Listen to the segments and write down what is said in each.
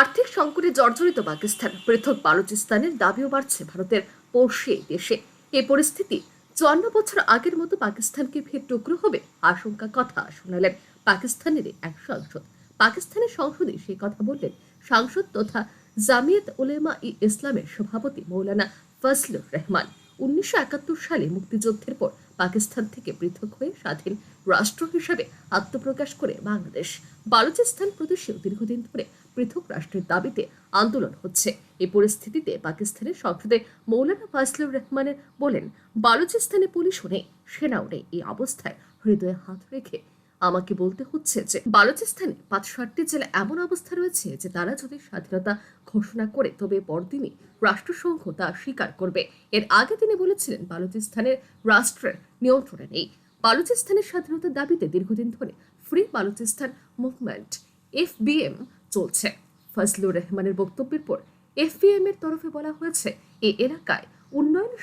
আর্থিক সংকটে জর্জরিত পাকিস্তান। পৃথক বালুচিস্তানের দাবিও বাড়ছে ভারতের পড়শি দেশে। এ পরিস্থিতি চুয়ান্ন বছর আগের মতো পাকিস্তানকে ফের টুকরো হবে, আশঙ্কা কথা শোনালেন পাকিস্তানের এক সাংসদ। পাকিস্তানের সংসদে সেই কথা বললেন সাংসদ তথা জামিয়াত উলেমা ই ইসলামের সভাপতি মৌলানা ফজলুর রহমান। উনিশশো একাত্তর সালে মুক্তিযুদ্ধের পর পাকিস্তান থেকে পৃথক হয়ে স্বাধীন রাষ্ট্র হিসাবে আত্মপ্রকাশ করে বাংলাদেশ। বালুচিস্তান প্রদেশেও দীর্ঘদিন ধরে পৃথক রাষ্ট্রের দাবিতে আন্দোলন হচ্ছে। এই পরিস্থিতিতে পাকিস্তানের সংসদে মৌলানা ফাজলুর রহমানের বলেন, বালুচিস্তানে পুলিশও নেই, সেনাও নেই। এই অবস্থায় হৃদয়ে হাত রেখে আমাকে বলতে হচ্ছে যে, বালুচিস্তানে পাঁচ ষাটটি জেলা এমন অবস্থা রয়েছে যে তারা যদি স্বাধীনতা ঘোষণা করে, তবে পরদিনই রাষ্ট্রসংঘ তা স্বীকার করবে। এর আগে তিনি বলেছিলেন বালুচিস্তানের রাষ্ট্রের নিয়ন্ত্রণে নেই। বালুচিস্তানের স্বাধীনতার দাবিতে দীর্ঘদিন ধরে ফ্রি বালুচিস্তান মুভমেন্ট, এফবিএম, চলছে। ফজলুর রহমানের বক্তব্যের পর এফবিএম এর তরফে বলা হয়েছে এই এলাকায়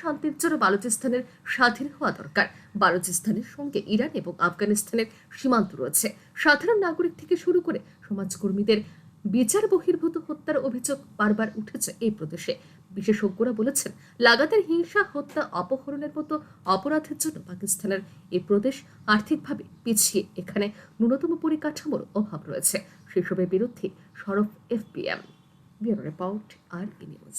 শান্তির জন্য বালুচিস্তানের স্বাধীন হওয়া দরকার। বালুচিস্তানের সঙ্গে ইরান এবং আফগানিস্তানের সীমান্ত রয়েছে। সাধারণ নাগরিক থেকে শুরু করে সমাজকর্মীদের বিচার বহির্ভূত হত্যার অভিযোগ বারবার উঠেছে এই প্রদেশে। বিশেষজ্ঞরা বলেছেন, লাগাতার হিংসা, হত্যা, অপহরণের মতো অপরাধের জন্য পাকিস্তানের এই প্রদেশ আর্থিকভাবে পিছিয়ে। এখানে ন্যূনতম পরিকাঠামোর অভাব রয়েছে। সেসবের বিরুদ্ধে সরব এফপিএম ব্যুরো রিপোর্ট আর নিউজ।